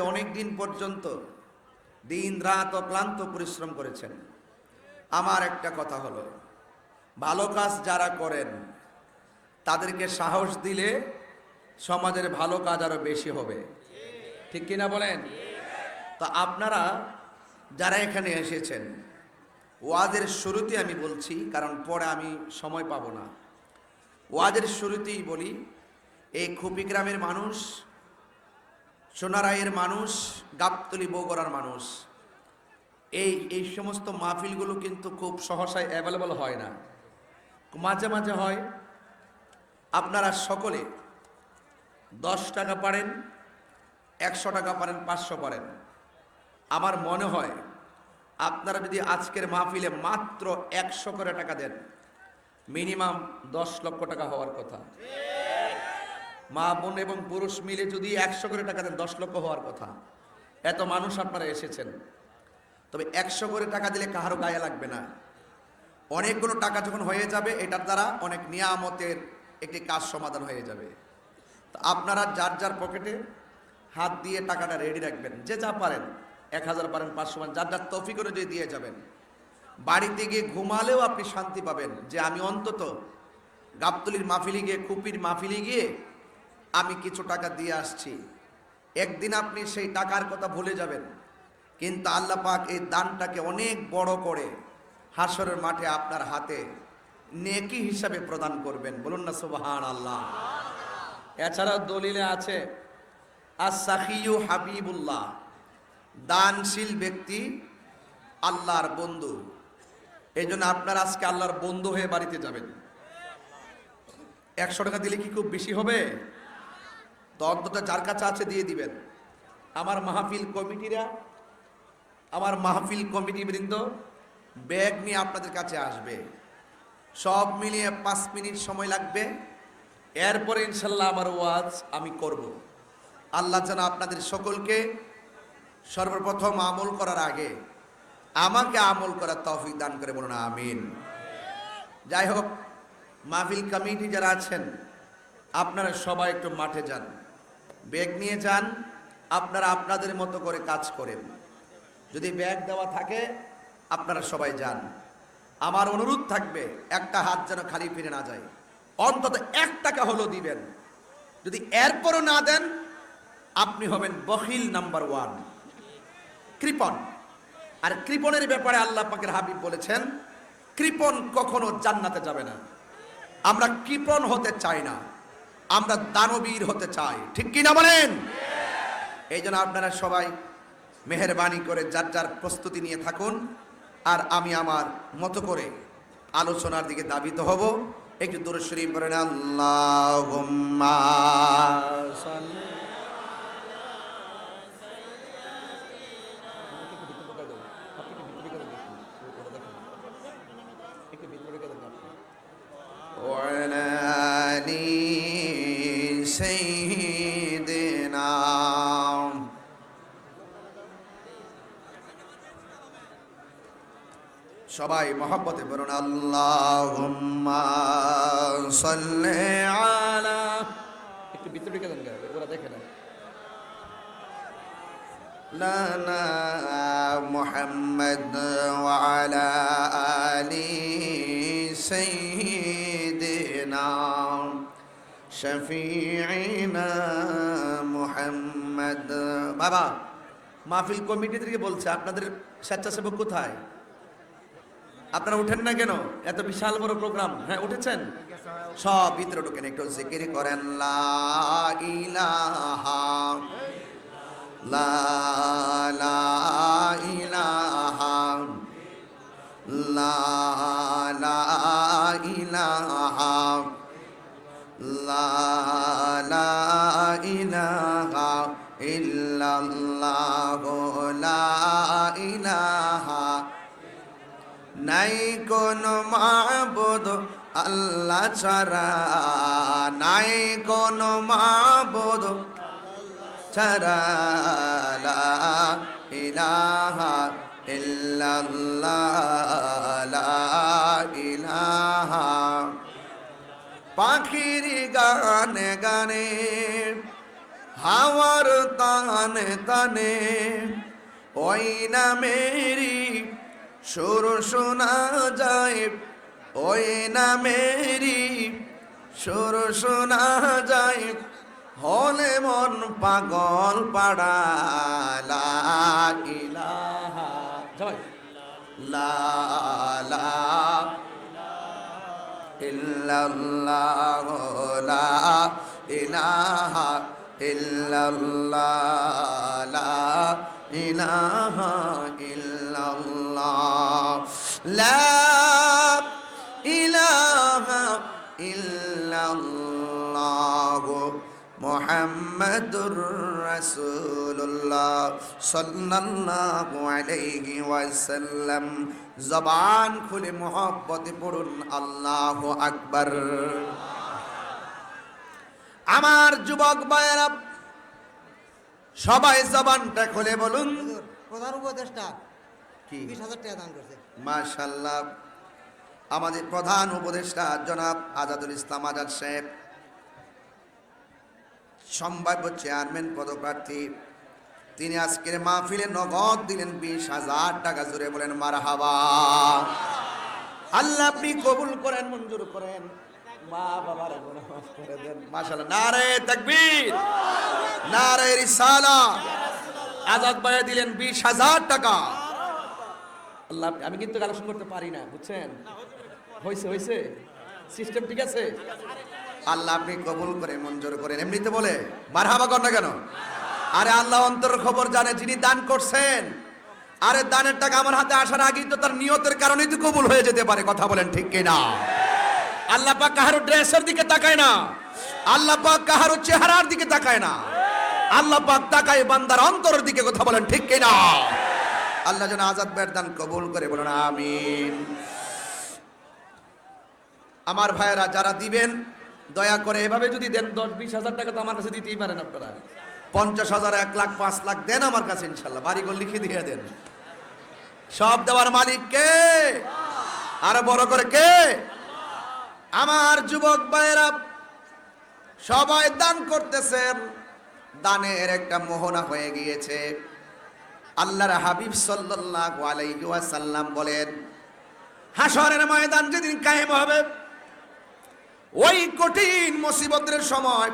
অনেক দিন পর্যন্ত দিন রাত অক্লান্ত পরিশ্রম করেছেন। আমার একটা কথা হলো, ভালো কাজ যারা করেন, তাদেরকে সাহস দিলে সমাজের ভালো কাজ আরও বেশি হবে। ঠিক কিনা বলেন? তা আপনারা যারা এখানে এসেছেন, ওয়াজের শুরুতে আমি বলছি, কারণ পরে আমি সময় পাবো না। ওয়াজের শুরুতেই বলি, এই খুপি গ্রামের মানুষ সোনারায়ের মানুষ, গাবতলি বগুড়ার মানুষ। এই এই সমস্ত মাহফিলগুলো কিন্তু খুব সহসায় অ্যাভেলেবল হয় না। মাঝে মাঝে হয়, আপনারা সকলে দশ টাকা পারেন, একশো টাকা পারেন, পাঁচশো পারেন। আমার মনে হয়, আপনারা যদি আজকের মাহফিলে মাত্র একশো করে টাকা দেন, মিনিমাম দশ লক্ষ টাকা হওয়ার কথা। মা, বোন এবং পুরুষ মিলে যদি একশো করে টাকা দেন, দশ লক্ষ হওয়ার কথা। এত মানুষ আপনারা এসেছেন। তবে একশো করে টাকা দিলে কাহারও গায়ে লাগবে না। অনেকগুলো টাকা যখন হয়ে যাবে, এটার দ্বারা অনেক নিয়ামতের একটি কাজ সমাধান হয়ে যাবে। তো আপনারা যার যার পকেটে হাত দিয়ে টাকাটা রেডি রাখবেন, যে যা পারেন, এক হাজার পারেন, পাঁচশো পারেন, যার যার তফি করে যদি দিয়ে যাবেন। বাড়িতে গিয়ে ঘুমালেও আপনি শান্তি পাবেন যে আমি অন্তত গাবতলির মাহফিলি গিয়ে কুপির মাহফিলি গিয়ে আমি কিছু টাকা দিয়ে আসছি। একদিন আপনি সেই টাকার কথা ভুলে যাবেন। কিন্তু আল্লাহ পাক এই দানটাকে অনেক বড় করে হাসরের মাঠে আপনার হাতে নেকি হিসাবে প্রদান করবেন। বলুন না সুবহান আল্লাহ এছাড়াও দলিলে আছে আসাহিউ হাবিবুল্লাহ, দানশীল ব্যক্তি আল্লাহর বন্ধু। এই জন্য আপনার আজকে আল্লাহর বন্ধু হয়ে বাড়িতে যাবেন। একশো টাকা দিলে কি খুব বেশি হবে? তো যার কাছে আছে দিয়ে দিবেন। আমার মাহফিল কমিটিরা, আমার মাহফিল কমিটি বৃন্দ, ব্যাগ নিয়ে আপনাদের কাছে আসবে। সব মিলিয়ে পাঁচ মিনিট সময় লাগবে। এরপরে ইনশাল্লাহ আমার ওয়াজ আমি করব। আল্লাহ যেন আপনাদের সকলকে সর্বপ্রথম আমল করার আগে আমাকে আমল করার তৌফিক দান করে বলুন, আমিন। যাই হোক, মাহফিল কমিটি যারা আছেন, আপনারা সবাই একটু মাঠে যান। ব্যাগ নিয়ে যান, আপনারা আপনাদের মতো করে কাজ করেন। যদি ব্যাগ দেওয়া থাকে, আপনারা সবাই যান। আমার অনুরোধ থাকবে, একটা হাত যেন খালি ফিরে না যায়। অন্তত এক টাকা হলো দিবেন। যদি এরপরও না দেন, আপনি হবেন বখিল নাম্বার ওয়ান। কৃপন। আর কৃপণের ব্যাপারে আল্লাহ পাকের হাবিব বলেছেন কৃপণ কখনো জান্নাতে যাবে না। আমরা কৃপণ হতে চাই না। আমরা দানবীর হতে চাই ঠিক কি না বলেন এই জন্য আপনারা সবাই মেহরবানি করে যার যার প্রস্তুতি নিয়ে থাকুন আর আমি আমার মতো করে আলোচনার দিকে দাবিত হব একটু দূর শরীফ করেন আল্লাহ وعلى آل سيدنا সবাই মহব্বতে বলুন আল্লাহুম্মা সাল্লি আলা একটু ভিতরে ঢুকে দেন ওরা দেখে না لنا محمد وعلى آل سيدنا শফিনা মুহাম্মদ। বাবা, মাহফিল কমিটি থেকে বলছে, আপনাদের স্বেচ্ছাসেবক কোথায়? আপনারা উঠেন না কেন? এত বিশাল বড় প্রোগ্রাম। হ্যাঁ উঠেছেন? সব ভিতরে ঢোকেন, একটু জিকির করেন, লা ইলাহা, লা লা ইলাহা, লা লা ইলাহা ইলাহা ইল্লাল্লাহ লা ইলাহা নাই, কোন মাবুদ আল্লাহ ছাড়া নাই, কোন মাবুদ ছাড়া লা ইলাহা পাখির গানে গানে হাওয়ার তানে তানে, ওই নামেরি সুর শোনা যায়, ওই নামেরি সুর শোনা যায়। হলে মন পাগল পাড়া, লা ইলাহা সবাই লা লা লা ইলাহা রাসূলুল্লাহ সাল্লাল্লাহু আলাইহি ওয়াসাল্লাম। জবান খুলে মোহব্বতে পড়ুন আল্লাহু আকবার। আমার যুবক ভাইয়েরা সবাই জবানটা খুলে বলুন। প্রধান উপদেষ্টা কি? বিশ হাজার টাকা দান করছে। মাশাল্লাহ আমাদের প্রধান উপদেষ্টা জনাব আজাদুল ইসলাম আজাদ সাহেব সম্ভাব্য চেয়ারম্যান পদপ্রার্থী তিনি আজকের মাহফিলে নগদ দিলেন বিশ হাজার টাকা জুড়ে বলেন মার হাবা আল্লাহ আপনি কবুল করেন মঞ্জুর করেন। মা বাবার গুনাহ মাফ করে দেন। মাশাআল্লাহ নারে তাকবীর নারে রিসালা। আজাদ ভাই দিলেন বিশ হাজার টাকা। আল্লাহ আমি কিন্তু কালেকশন করতে পারি না বুঝছেন? হয়েছে হয়েছে সিস্টেম ঠিক আছে? আল্লাহ আপনি কবুল করে মঞ্জুর করেন। এমনিতে বলে মারহাবা কর না কেন? আরে আল্লাহ অন্তর খবর জানে যিনি দান করছেন। আরে দানের টাকা আমার হাতে আসার আগেই তো তার নিয়তের কারণেই তো কবুল হয়ে যেতে পারে কথা বলেন ঠিক কিনা? আল্লাহ পাক কাহারো ড্রেসের দিকে তাকায় না। আল্লাহ পাক কাহারো চেহারার দিকে তাকায় না। আল্লাহ পাক তাকায় বান্দার অন্তরের দিকে কথা বলেন, ঠিক কিনা? আল্লাহ যেন আজাদ বেরদান কবুল করে বলুন, আমিন। আমার ভাইয়েরা, যারা দিবেন, দয়া করে এভাবে যদি দেন দশ বিশ হাজার টাকা তো আমার কাছে দিতেই পারেন আপনারা। পঞ্চাশ হাজার, এক লাখ, পাঁচ লাখ দেন আমার কাছে, ইনশাল্লাহ। বাড়িঘর লিখে দিয়ে দেন। সব দেওয়ার মালিক কে? আরও বড় করে কে? আমার যুবক ভাইয়েরা, সবাই দান করতেছেন। দানের একটা মোহনা হয়ে গিয়েছে। আল্লাহর হাবিব সাল্লাল্লাহু বলেন হাসরের ময়দান যেদিন কায়েম হবে, ওই কঠিন মুসিবতের সময়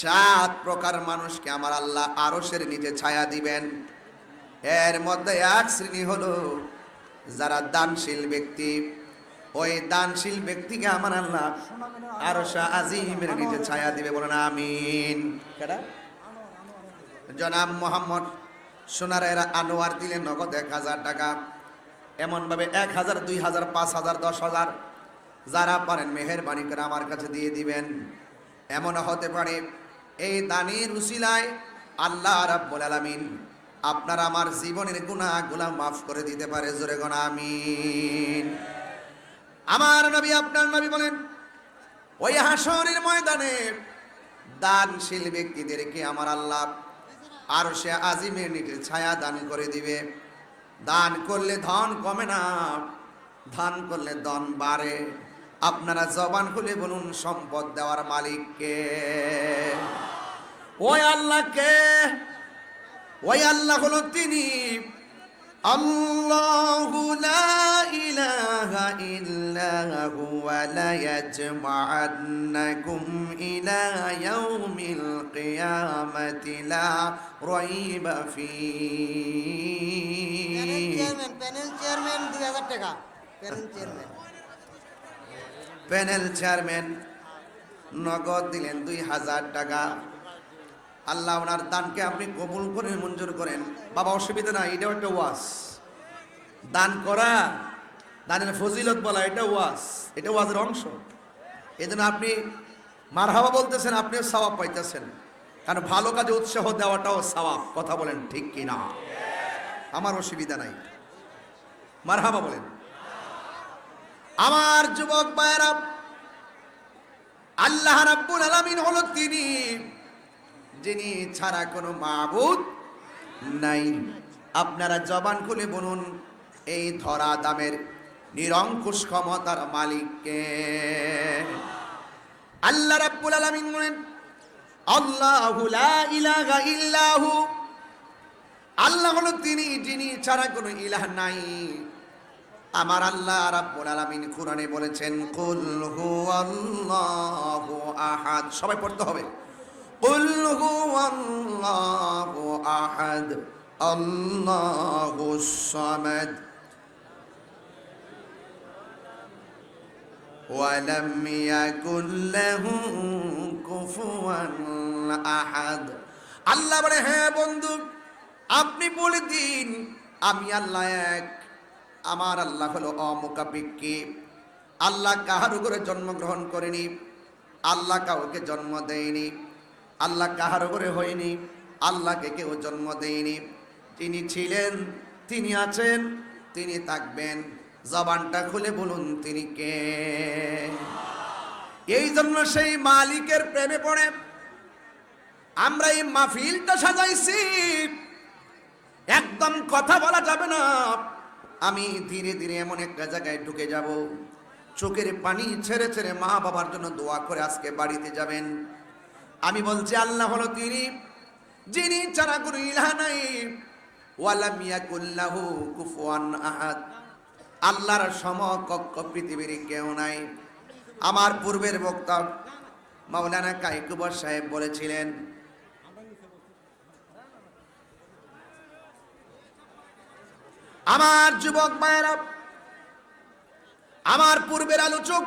সাত প্রকার মানুষকে আমার আল্লাহ আরশের নিচে ছায়া দিবেন। এর মধ্যে এক শ্রেণি হলো যারা দানশীল ব্যক্তি। ওই দানশীল ব্যক্তিকে আমার আল্লাহ আরশা আজিমের নিচে ছায়া দিবে, বলেন আমিন। জনাব মোহাম্মদ সোনারের আনোয়ার দিলেন নগদ এক হাজার টাকা, এমনভাবে এক হাজার, দুই হাজার, পাঁচ হাজার, দশ হাজার, যারা পারেন মেহেরবানি করে আমার কাছে দিয়ে দিবেন। এমন হতে পারে এই দানির উসিলায় আল্লাহ রাব্বুল আলামিন আপনার আমার জীবনের গুনাহগুলা মাফ করে দিতে পারে, জোরে গোনা আমিন। আমার নবী, আপনার নবী বলেন, ওই হাসরের ময়দানে দানশীল ব্যক্তিদেরকে আমার আল্লাহ আর সে আজিমের নিচে ছায়া দান করে দিবে। দান করলে ধন কমে না দান করলে ধন বাড়ে। আপনারা জবান খুলে বলুন, সম্পদ দেওয়ার মালিককে ওই আল্লাহকে ওই আল্লাহ হলো তিনি। লা রাইবা প্যানেল ফীহি চেয়ারম্যান প্যানেল চেয়ারম্যান দুই হাজার টাকা প্যানেল চেয়ারম্যান প্যানেল চেয়ারম্যান নগদ দিলেন দুই হাজার টাকা। আল্লাহ ওনার দানকে আপনি কবুল করে মঞ্জুর করেন। বাবা, অসুবিধা নাই, এটাও একটা ওয়াস দান করা, দানের ফজিলত বলা এটা ওয়াস এটা ওয়াজের অংশ। এই জন্য আপনি মারহাবা বলতেছেন, আপনিও সওয়াব পাইতেছেন। কারণ ভালো কাজে উৎসাহ দেওয়াটাও সওয়াব, কথা বলেন ঠিক কি না আমার অসুবিধা নাই। মারহাবা বলেন। আমার যুবক ভাইয়েরা, আল্লাহ রাব্বুল আলামিন হলো তিনি। যিনি ছাড়া কোনো মাবুদ নাই। আপনারা জবান খুলে বলুন, এই ধরা দামের নিরঙ্কুশ ক্ষমতার মালিককে। আল্লাহ রাব্বুল আলামিন বলেন, আল্লাহু লা ইলাহা ইল্লাহু। আল্লাহ হলো তিনি, যিনি ছাড়া কোনো ইলাহ নাই। আমার আল্লাহ রাব্বুল আলামিন কোরআনে বলেছেন, কুল হুয়াল্লাহু আহাদ। সবাই পড়তে হবে। কুল হুয়াল্লাহু আহাদ আল্লাহুস সামাদ ولم يكن له كفوا احد আল্লাহ বলে হ্যাঁ বন্ধু আপনি বলে দিন আমি আল্লাহ এক আমার আল্লাহ হলো অমুকাপিক্কি আল্লাহ কাহার উপরে জন্মগ্রহণ করেনি আল্লাহ কাউকে জন্ম দেয়নি আল্লাহ কাহার উপরে হয়নি, আল্লাহকে কেউ জন্ম দেয়নি। তিনি ছিলেন, তিনি আছেন, তিনি থাকবেন। জবানটা খুলে বলুন, তিনি কে? এই জন্য সেই মালিকের প্রেমে পড়ে। আমরা এই মাহফিলটা সাজাইছি। একদম কথা বলা যাবে না। আমি ধীরে ধীরে এমন একটা জায়গায় ঢুকে যাব। চোখের পানি ছেড়ে ছেড়ে মা বাবার জন্য দোয়া করে আজকে বাড়িতে যাবেন। আমি বলছি, আল্লাহ হলো তিনি, যিনি ছাড়া কোনো ইলাহা নাই। ওয়ালাম ইয়াকুল্লাহু কুফুয়ান আহাদ। আল্লাহর সমকক্ষ পৃথিবীর কেউ নাই। আমার পূর্বের বক্তা মাওলানা কাইকুবর সাহেব বলেছিলেন, আমার যুবক মায়েরা, আমার পূর্বের আলোচক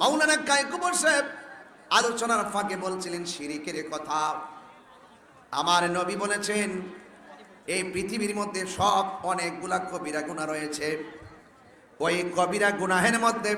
মাওলানা কাইকুবর সাহেব আলোচনার ফাঁকে বলছিলেন শিরিকের কথা। আমার নবী বলেছেন, এই পৃথিবীর মধ্যে সব অনেকগুলা কবিরা গুণা রয়েছে। ওই কবিরা গুনাহের মধ্যে